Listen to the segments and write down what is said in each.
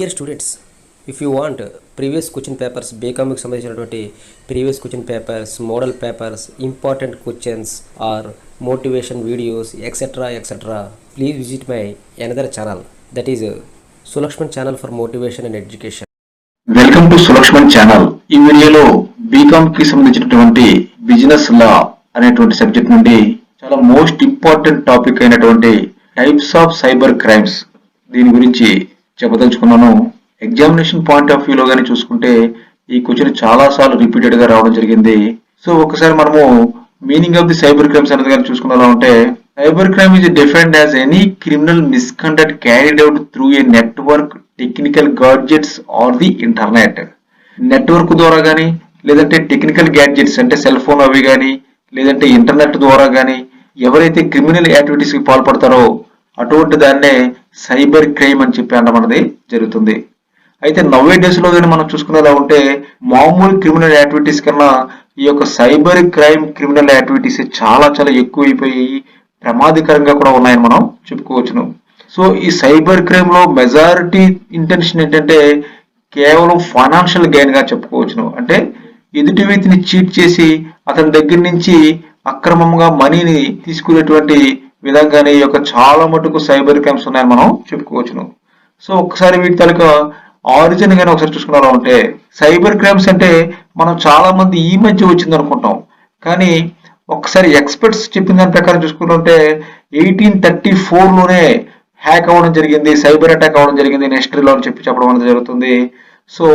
Dear students if you want previous question papers బీకామ్కి సంబంధించినటువంటి previous question papers model papers important questions or motivation videos etcetera etcetera please visit my another channel that is Sulakshman channel for motivation and education welcome to Sulakshman channel ఈ వీడియోలో బీకామ్కి సంబంధించినటువంటి business లా అనేటువంటి subject నుండి చాలా most important topic అయినటువంటి types of cyber crimes దీని గురించి చెప్పదలుచుకున్నాను. ఎగ్జామినేషన్ పాయింట్ ఆఫ్ వ్యూలో కానీ చూసుకుంటే ఈ క్వశ్చన్ చాలా సార్లు రిపీటెడ్గా రావడం జరిగింది. సో ఒకసారి మనము meaning of the cyber crimes అనేది కానీ చూసుకున్నా ఉంటే cyber crime is defined as any criminal misconduct carried out through a network technical gadgets or the internet. Network ద్వారా కానీ లేదంటే టెక్నికల్ గ్యాడ్జెట్స్ అంటే సెల్ ఫోన్ అవి కానీ లేదంటే ఇంటర్నెట్ ద్వారా కానీ ఎవరైతే క్రిమినల్ యాక్టివిటీస్కి పాల్పడతారో అటువంటి దాన్నే సైబర్ క్రైమ్ అని చెప్పి అనడం జరుగుతుంది. అయితే నవ్వే డేస్లో కానీ మనం చూసుకునేలా ఉంటే మామూలు క్రిమినల్ యాక్టివిటీస్ కన్నా ఈ యొక్క సైబర్ క్రైమ్ క్రిమినల్ యాక్టివిటీస్ చాలా చాలా ఎక్కువైపోయి ప్రమాదకరంగా కూడా ఉన్నాయని మనం చెప్పుకోవచ్చును. సో ఈ సైబర్ క్రైమ్లో మెజారిటీ ఇంటెన్షన్ ఏంటంటే కేవలం ఫైనాన్షియల్ గెయిన్గా చెప్పుకోవచ్చును. అంటే ఎదుటి వ్యక్తిని చీట్ చేసి అతని దగ్గర నుంచి అక్రమంగా మనీని తీసుకునేటువంటి విధంగానే ఈ యొక్క చాలా మటుకు సైబర్ క్రైమ్స్ ఉన్నాయని మనం చెప్పుకోవచ్చును. సో ఒకసారి వీటి తాలూకా ఆరిజిన్ గానీ ఒకసారి చూసుకున్నారా ఉంటే సైబర్ క్రైమ్స్ అంటే మనం చాలా మంది ఈ మధ్య వచ్చింది అనుకుంటాం. కానీ ఒకసారి ఎక్స్పర్ట్స్ చెప్పిన దాని ప్రకారం చూసుకుంటుంటే ఎయిటీన్ థర్టీ ఫోర్లోనే హ్యాక్ అవ్వడం జరిగింది సైబర్ అటాక్ అవ్వడం జరిగింది నెస్ట్రీలో అని చెప్పి చెప్పడం అనేది జరుగుతుంది. సో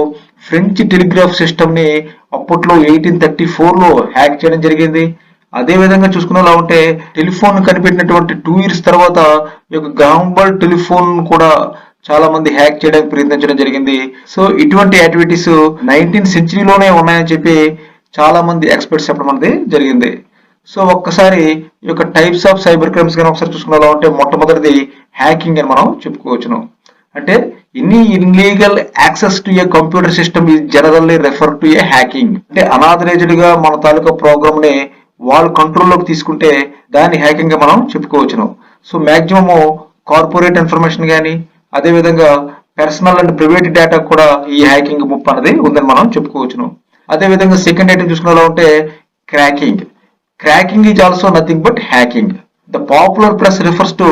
ఫ్రెంచ్ టెలిగ్రాఫ్ సిస్టమ్ని అప్పట్లో ఎయిటీన్ థర్టీ ఫోర్లో హ్యాక్ చేయడం జరిగింది. అదే విధంగా చూసుకునేలా ఉంటే టెలిఫోన్ కనిపెట్టినటువంటి టూ ఇయర్స్ తర్వాత ఈ యొక్క గాంబల్ టెలిఫోన్ కూడా చాలా మంది హ్యాక్ చేయడానికి ప్రయత్నించడం జరిగింది. సో ఇటువంటి యాక్టివిటీస్ నైన్టీన్ సెంచరీలోనే ఉన్నాయని చెప్పి చాలా మంది ఎక్స్పర్ట్స్ చెప్పడం అనేది జరిగింది. సో ఒక్కసారి ఈ యొక్క టైప్స్ ఆఫ్ సైబర్ క్రైమ్స్ కానీ ఒకసారి చూసుకునేలా ఉంటే మొట్టమొదటిది హ్యాకింగ్ అని మనం చెప్పుకోవచ్చును. అంటే any illegal access to a computer system ఈ generally refer to a hacking అంటే అనాథరేజ్డ్గా మన తాలూకా ప్రోగ్రామ్ని వాళ్ళు కంట్రోల్లోకి తీసుకుంటే దాన్ని హ్యాకింగ్గా మనం చెప్పుకోవచ్చును. సో మాక్సిమము కార్పొరేట్ ఇన్ఫర్మేషన్ కానీ అదేవిధంగా పర్సనల్ అండ్ ప్రైవేట్ డేటా కూడా ఈ హ్యాకింగ్ ముప్పు అనేది ఉందని మనం చెప్పుకోవచ్చును. అదే విధంగా సెకండ్ ఐటమ్ చూసుకునేలా ఉంటే cracking. Cracking is also nothing but hacking. The popular press refers to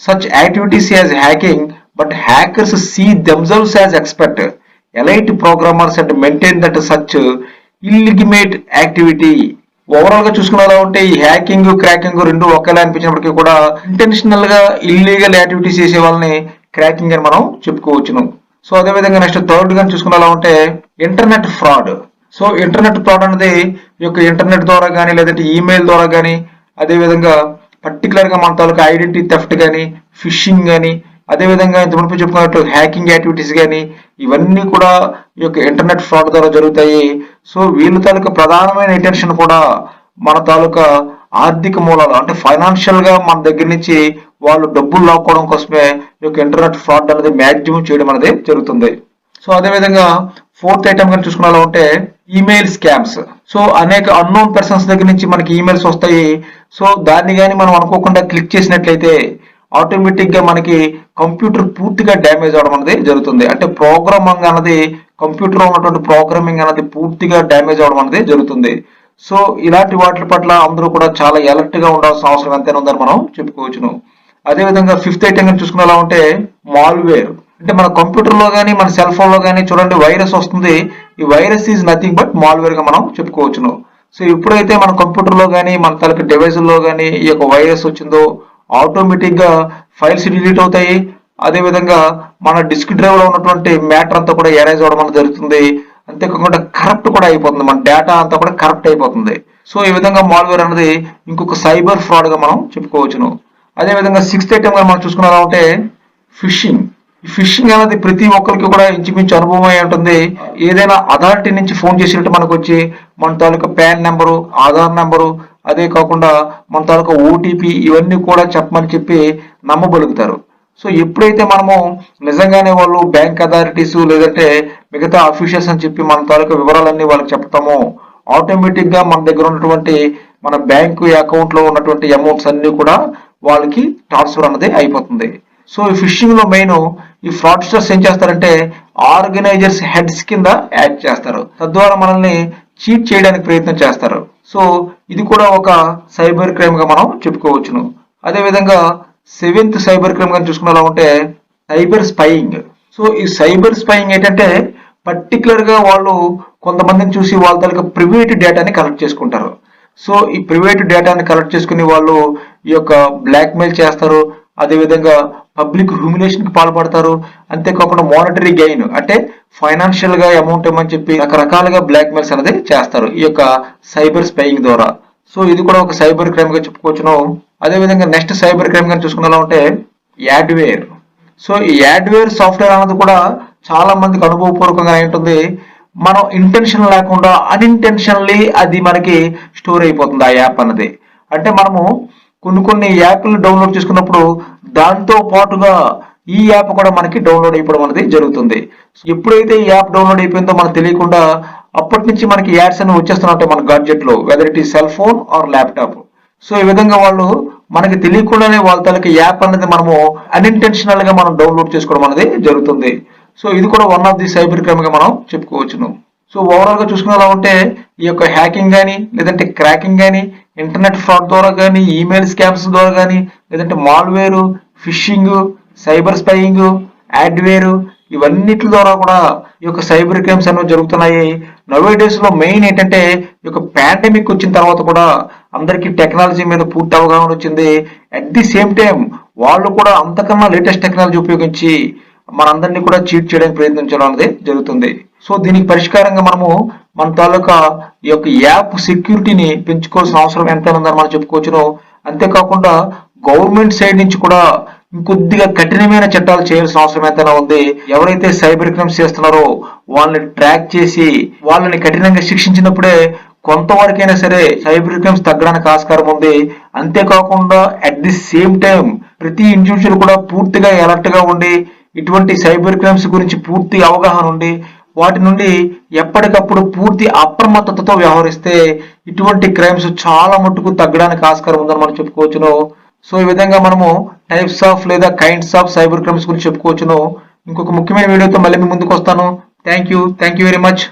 such activities as hacking but hackers see themselves as expect elite programmers and maintain that such illegitimate activity. ఓవరాల్గా చూసుకునేలా ఉంటే ఈ hacking cracking రెండు ఒకేలా అనిపించినప్పటికీ కూడా ఇంటెన్షనల్గా illegal activities చేసే వాళ్ళని cracking అని మనం చెప్పుకోవచ్చును. సో అదే విధంగా నెక్స్ట్ థర్డ్గా చూసుకునేలా ఉంటే internet fraud so internet fraud అనేది ఈ యొక్క ఇంటర్నెట్ ద్వారా కానీ లేదంటే ఈమెయిల్ ద్వారా కానీ అదేవిధంగా పర్టికులర్గా మన తాలూకా ఐడెంటిటీ థెఫ్ట్ కానీ ఫిషింగ్ కానీ అదే విధంగా ఇంత మునుపు చెప్పుకున్నట్టు హ్యాకింగ్ యాక్టివిటీస్ కానీ ఇవన్నీ కూడా ఈ యొక్క ఇంటర్నెట్ ఫ్రాడ్ ద్వారా జరుగుతాయి. సో వీళ్ళ తాలూకా ప్రధానమైన ఇంటెన్షన్ కూడా మన తాలూకా ఆర్థిక మూలాలు అంటే ఫైనాన్షియల్గా మన దగ్గర నుంచి వాళ్ళు డబ్బులు లాక్కోవడం కోసమే ఈ యొక్క ఇంటర్నెట్ ఫ్రాడ్ అనేది మ్యాక్సిమం చేయడం అనేది జరుగుతుంది. సో అదే విధంగా ఫోర్త్ ఐటమ్ కానీ చూసుకున్నా ఉంటే ఈమెయిల్ స్కామ్స్ సో అనేక అన్నోన్ పర్సన్స్ దగ్గర నుంచి మనకి ఈమెయిల్స్ వస్తాయి. సో దాన్ని కానీ మనం అనుకోకుండా క్లిక్ చేసినట్లయితే ఆటోమేటిక్గా మనకి కంప్యూటర్ పూర్తిగా డ్యామేజ్ అవడం అనేది జరుగుతుంది. అంటే ప్రోగ్రామింగ్ అన్నది కంప్యూటర్ ఉన్నటువంటి ప్రోగ్రామింగ్ అనేది పూర్తిగా డ్యామేజ్ అవడం అనేది జరుగుతుంది. సో ఇలాంటి వాటి పట్ల అందరూ కూడా చాలా ఎలర్ట్గా ఉండాల్సిన అవసరం ఎంతైనా ఉందని మనం చెప్పుకోవచ్చును. అదే విధంగా ఫిఫ్త్ ఐటమ్ చూసుకునేలా ఉంటే మాల్వేర్ అంటే మన కంప్యూటర్లో కానీ మన సెల్ ఫోన్లో కానీ చూడండి వైరస్ వస్తుంది. ఈ వైరస్ ఈజ్ నథింగ్ బట్ మాల్వేర్గా మనం చెప్పుకోవచ్చును. సో ఎప్పుడైతే మన కంప్యూటర్లో కానీ మన తలకి డివైస్లో కానీ ఈ యొక్క వైరస్ వచ్చిందో ఆటోమేటిక్గా ఫైల్స్ డిలీట్ అవుతాయి. అదే విధంగా మన డిస్క్ డ్రైవ్లో ఉన్నటువంటి మ్యాటర్ అంతా కూడా ఎరేజ్ అవడం అనేది జరుగుతుంది. అంతేకాకుండా కరప్ట్ కూడా అయిపోతుంది. మన డేటా అంతా కూడా కరప్ట్ అయిపోతుంది. సో ఈ విధంగా మాల్వేర్ అనేది ఇంకొక సైబర్ ఫ్రాడ్గా మనం చెప్పుకోవచ్చును. అదే విధంగా సిక్స్త్ ఐటమ్గా మనం చూసుకున్నామంటే ఫిషింగ్. ఫిషింగ్ అనేది ప్రతి ఒక్కరికి కూడా ఇంచుమించు అనుభవం అయి ఉంటుంది. ఏదైనా అథారిటీ నుంచి ఫోన్ చేసినట్టు మనకు వచ్చి మన తాలూకా ప్యాన్ నెంబరు ఆధార్ నెంబరు అదే కాకుండా మన తాలూకా ఓటీపీ ఇవన్నీ కూడా చెప్పమని చెప్పి నమ్మబలుగుతారు. సో ఎప్పుడైతే మనము నిజంగానే వాళ్ళు బ్యాంక్ అథారిటీస్ లేదంటే మిగతా అఫీషియల్స్ అని చెప్పి మన తాలూకా వివరాలన్నీ వాళ్ళకి చెప్తామో ఆటోమేటిక్గా మన దగ్గర ఉన్నటువంటి మన బ్యాంకు అకౌంట్లో ఉన్నటువంటి అమౌంట్స్ అన్ని కూడా వాళ్ళకి ట్రాన్స్ఫర్ అన్నది అయిపోతుంది. సో ఈ ఫిషింగ్లో మెయిన్ ఈ ఫ్రాడ్స్టర్స్ ఏం చేస్తారంటే ఆర్గనైజర్స్ హెడ్స్ కింద యాడ్ చేస్తారు. తద్వారా మనల్ని చీట్ చేయడానికి ప్రయత్నం చేస్తారు. సో ఇది కూడా ఒక సైబర్ క్రైమ్గా మనం చెప్పుకోవచ్చును. అదేవిధంగా సెవెంత్ సైబర్ క్రైమ్గా చూసుకునేలా ఉంటే సైబర్ స్పైయింగ్. సో ఈ సైబర్ స్పైయింగ్ ఏంటంటే పర్టికులర్గా వాళ్ళు కొంతమందిని చూసి వాళ్ళ తాలూకా ప్రైవేట్ డేటాని కలెక్ట్ చేసుకుంటారు. సో ఈ ప్రైవేట్ డేటాని కలెక్ట్ చేసుకుని వాళ్ళు ఈ యొక్క బ్లాక్మెయిల్ చేస్తారు. అదేవిధంగా పబ్లిక్ హ్యూమిలేషన్కి పాల్పడతారు. అంతేకాకుండా మానిటరీ గెయిన్ అంటే ఫైనాన్షియల్గా అమౌంట్ ఇవ్వమని చెప్పి రకరకాలుగా బ్లాక్ మెయిల్స్ అనేది చేస్తారు ఈ యొక్క సైబర్ స్పైయింగ్ ద్వారా. సో ఇది కూడా ఒక సైబర్ క్రైమ్గా చెప్పుకోవచ్చును. అదేవిధంగా నెక్స్ట్ సైబర్ క్రైమ్గా చూసుకునేలా ఉంటే యాడ్వేర్. సో ఈ యాడ్వేర్ సాఫ్ట్వేర్ అనేది కూడా చాలా మందికి అనుభవపూర్వకంగా ఉంటుంది. మనం ఇంటెన్షన్ లేకుండా అన్ఇంటెన్షన్లీ అది మనకి స్టోర్ అయిపోతుంది ఆ యాప్ అన్నది. అంటే మనము కొన్ని కొన్ని యాప్లు డౌన్లోడ్ చేసుకున్నప్పుడు దాంతో పాటుగా ఈ యాప్ కూడా మనకి డౌన్లోడ్ అయిపోవడం అనేది జరుగుతుంది. ఎప్పుడైతే ఈ యాప్ డౌన్లోడ్ అయిపోయిందో మనకు తెలియకుండా అప్పటి నుంచి మనకి యాడ్స్ అనేవి వచ్చేస్తున్నట్టే మన గాడ్జెట్లో వెదర్ ఇట్ ఈ cell phone or laptop so ఈ విధంగా వాళ్ళు మనకి తెలియకుండానే వాళ్ళ తాలూకు యాప్ అనేది మనము అన్ఇంటెన్షనల్గా మనం డౌన్లోడ్ చేసుకోవడం అనేది జరుగుతుంది. సో ఇది కూడా వన్ ఆఫ్ ది సైబర్ క్రైమ్గా మనం చెప్పుకోవచ్చును. సో ఓవరాల్గా చూసుకునేలా ఉంటే ఈ యొక్క హ్యాకింగ్ కానీ లేదంటే క్రాకింగ్ కానీ ఇంటర్నెట్ ఫ్రాడ్ ద్వారా కానీ ఈమెయిల్ స్కామ్స్ ద్వారా కానీ లేదంటే malware phishing cyber spying adware ఇవన్నిటి ద్వారా కూడా ఈ యొక్క సైబర్ క్రైమ్స్ అనేవి జరుగుతున్నాయి. నవే డేస్లో మెయిన్ ఏంటంటే ఈ యొక్క పాండమిక్ వచ్చిన తర్వాత కూడా అందరికీ టెక్నాలజీ మీద పూర్తి అవగాహన వచ్చింది. అట్ ది సేమ్ టైం వాళ్ళు కూడా అంతకన్నా లేటెస్ట్ టెక్నాలజీ ఉపయోగించి మనందరినీ కూడా చీట్ చేయడానికి ప్రయత్నించడం అనేది జరుగుతుంది. సో దీనికి పరిష్కారంగా మనము మన తాలూకా ఈ యొక్క యాప్ సెక్యూరిటీని పెంచుకోవాల్సిన అవసరం ఎంత ఉందని మనం చెప్పుకోవచ్చును. అంతేకాకుండా గవర్నమెంట్ సైడ్ నుంచి కూడా ఇంకొద్దిగా కఠినమైన చట్టాలు చేయాల్సిన అవసరం ఎంతైనా ఉంది. ఎవరైతే సైబర్ క్రైమ్స్ చేస్తున్నారో వాళ్ళని ట్రాక్ చేసి వాళ్ళని కఠినంగా శిక్షించినప్పుడే కొంతవరకైనా సరే సైబర్ క్రైమ్స్ తగ్గడానికి ఆస్కారం ఉంది. అంతేకాకుండా అట్ ది సేమ్ టైం ప్రతి ఇండివిజువల్ కూడా పూర్తిగా అలర్ట్గా ఉండి ఇటువంటి సైబర్ క్రైమ్స్ గురించి పూర్తి అవగాహన ఉండి వాటి నుండి ఎప్పటికప్పుడు పూర్తి అప్రమత్తతతో వ్యవహరిస్తే ఇటువంటి క్రైమ్స్ చాలా మట్టుకు తగ్గడానికి ఆస్కారం ఉందని మనం చెప్పుకోవచ్చును. సో ఈ విధంగా మనము టైప్స్ ఆఫ్ లేదా కైండ్స్ ఆఫ్ సైబర్ క్రైమ్స్ గురించి చెప్పుకోవచ్చును. ఇంకొక ముఖ్యమైన వీడియోతో మళ్ళీ మీ ముందుకు వస్తాను. Thank you thank you very much